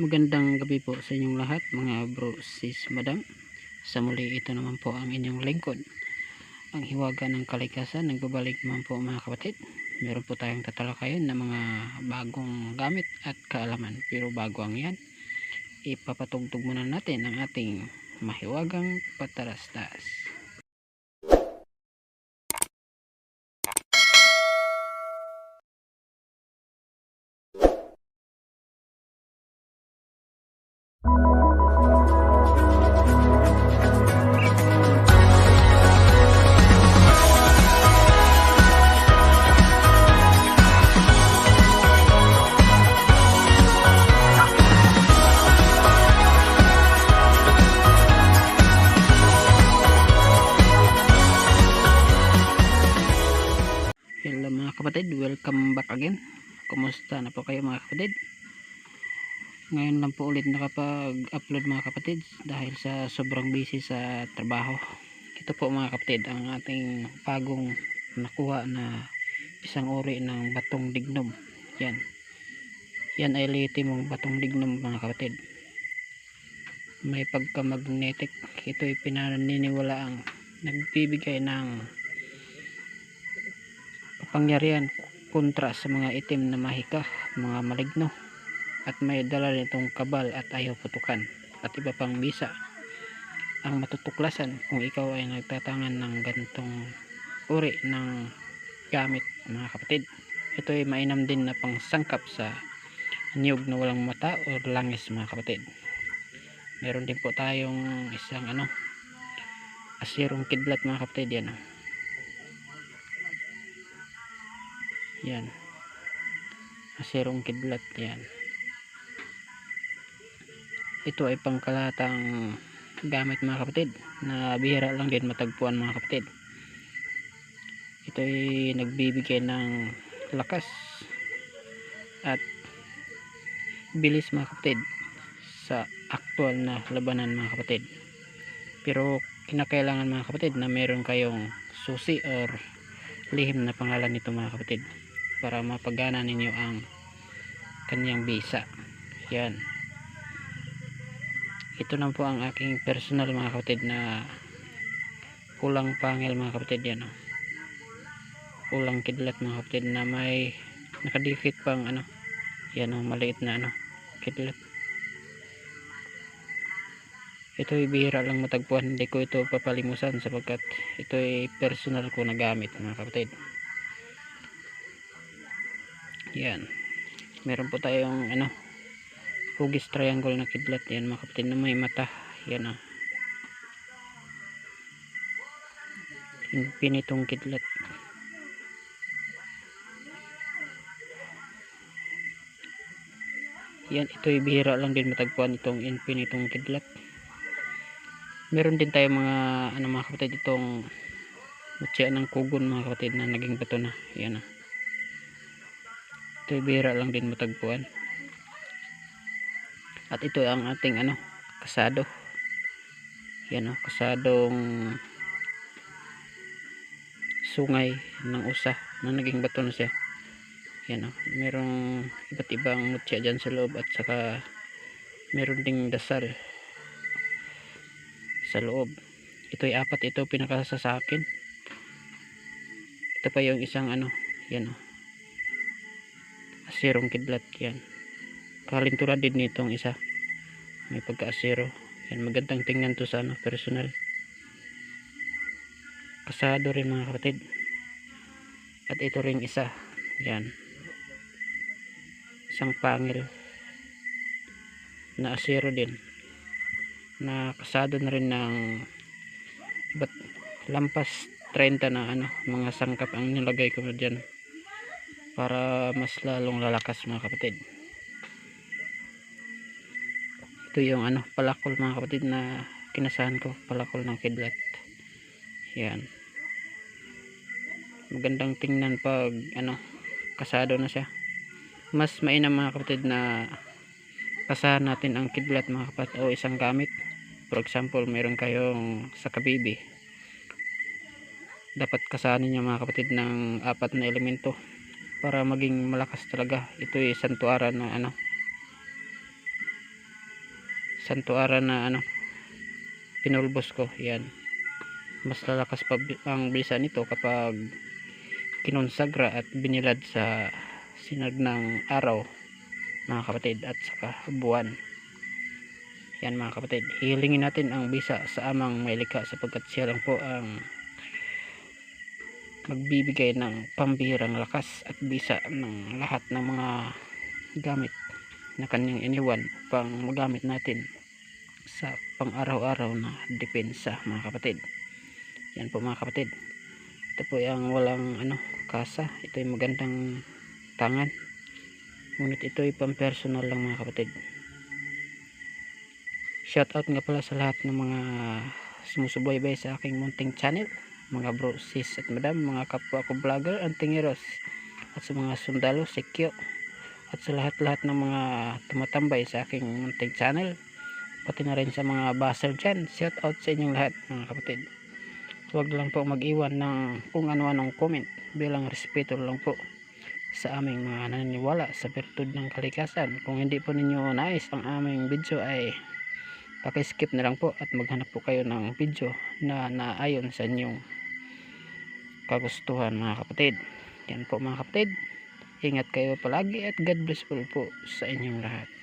Magandang gabi po sa inyong lahat mga bro sis madam. Sa muli ito naman po ang inyong lingkod. Ang hiwaga ng kalikasan nagbabalik naman po mga kapatid. Meron po tayong tatalakayan ng mga bagong gamit at kaalaman. Pero bago ang yan, ipapatugtog muna natin ang ating mahiwagang patarastas. Kapatid, welcome back again. Kumusta na po kayo mga kapatid? Ngayon lang po ulit nakapag-upload mga kapatid dahil sa sobrang busy sa trabaho. Ito po mga kapatid ang ating bagong nakuha na isang uri ng batong dignom. Yan. Yan ay litimong batong dignom mga kapatid. May pagka-magnetic. Ito ay pinaniniwala ang nagbibigay ng kapangyarihan kontra sa mga itim na mahika, mga maligno. At may dala nitong kabal at ayaw putukan. At iba pang bisa ang matutuklasan kung ikaw ay nagtatangan ng ganitong uri ng gamit mga kapatid. Ito ay mainam din na pang sangkap sa niyog na walang mata o langis mga kapatid. Meron din po tayong isang ano asirong kidlat mga kapatid yan oh. Yan. Aserong kidlat yan. Ito ay pangkalatang gamit mga kapatid na bihira lang din matagpuan mga kapatid. Ito ay nagbibigay ng lakas at bilis mga kapatid sa aktual na labanan mga kapatid. Pero kinakailangan mga kapatid na meron kayong susi or lihim na pangalan nito mga kapatid para mapagana ninyo ang kanyang bisa. Yan. Ito na po ang aking personal mga kapatid na kulang pangil mga kapatid yan oh. kulang kidlat mga kapatid na may nakadikit pang ano yan oh, maliit na ano kidlat. Ito ay bihira lang matagpuan hindi ko ito papalimusan sapagkat ito ay personal ko na gamit mga kapatid yan. Meron po tayong ano hugis triangle na kidlat. Yan mga kapatid na may mata. Yan o pinitong kidlat. Yan ito ay bihira lang din matagpuan itong infinitong kidlat. Meron din tayo mga ano mga kapatid itong mutya ng kugon mga kapatid na naging bato na. Yan o ito ay lang din matagpuan. At ito ang ating ano kasado. Yan o kasadong sungay ng usa na naging bato na siya. Yan o merong iba't ibang mutya dyan sa loob at saka meron ding dasal sa loob. Ito ay apat ito pinakasa sa akin. Ito pa yung isang ano yan o asirong kidlat yan. Kalintura din nitong isa. May pagka asiro yan magandang tingnan to sa ano personal. Kasado rin mga kapatid. At ito ring isa. Yan. Isang pangil na asiro din. Na kasado na rin ng bat, lampas 30 na ano mga sangkap ang nilagay ko dyan para mas lalong lalakas mga kapatid. Ito yung ano palakol mga kapatid na kinasahan ko palakol ng kidlat. Yan. Magandang tingnan pag ano kasado na siya. Mas mainam mga kapatid na kasahan natin ang kidlat mga kapatid o isang gamit. For example meron kayong sa kabibi. Dapat kasahan niyo mga kapatid ng apat na elemento para maging malakas talaga. Ito ay santuaran na ano santuara na ano pinulbos ko. Yan. Mas lalakas pa ang bisa nito kapag kinonsagra at binilad sa sinag ng araw mga kapatid at saka buwan. Yan mga kapatid. Hilingin natin ang bisa sa amang may likha sapagkat siya lang po ang magbibigay ng pambihirang lakas at bisa ng lahat ng mga gamit na kanyang iniwan upang magamit natin sa pang araw-araw na depensa mga kapatid. Yan po mga kapatid. Ito po yung walang ano kasa. Ito yung magandang tangan. Ngunit ito ay pang personal lang mga kapatid. Shout out nga pala sa lahat ng mga sumusubaybay sa aking munting channel mga bro, sis at madam mga kapwa ko vlogger, antingeros at sa mga sundalo, sekyo at sa lahat-lahat ng mga tumatambay sa aking munting channel pati na rin sa mga baser dyan. Shout out sa inyong lahat mga kapatid. Huwag lang po mag-iwan ng kung ano-anong comment. Bilang respeto lang po sa aming mga naniniwala sa bertud ng kalikasan. Kung hindi po ninyo nais ang aming video ay pakiskip na lang po at maghanap po kayo ng video na naayon sa inyong kagustuhan mga kapatid. Yan po mga kapatid. Ingat kayo palagi at God bless po po sa inyong lahat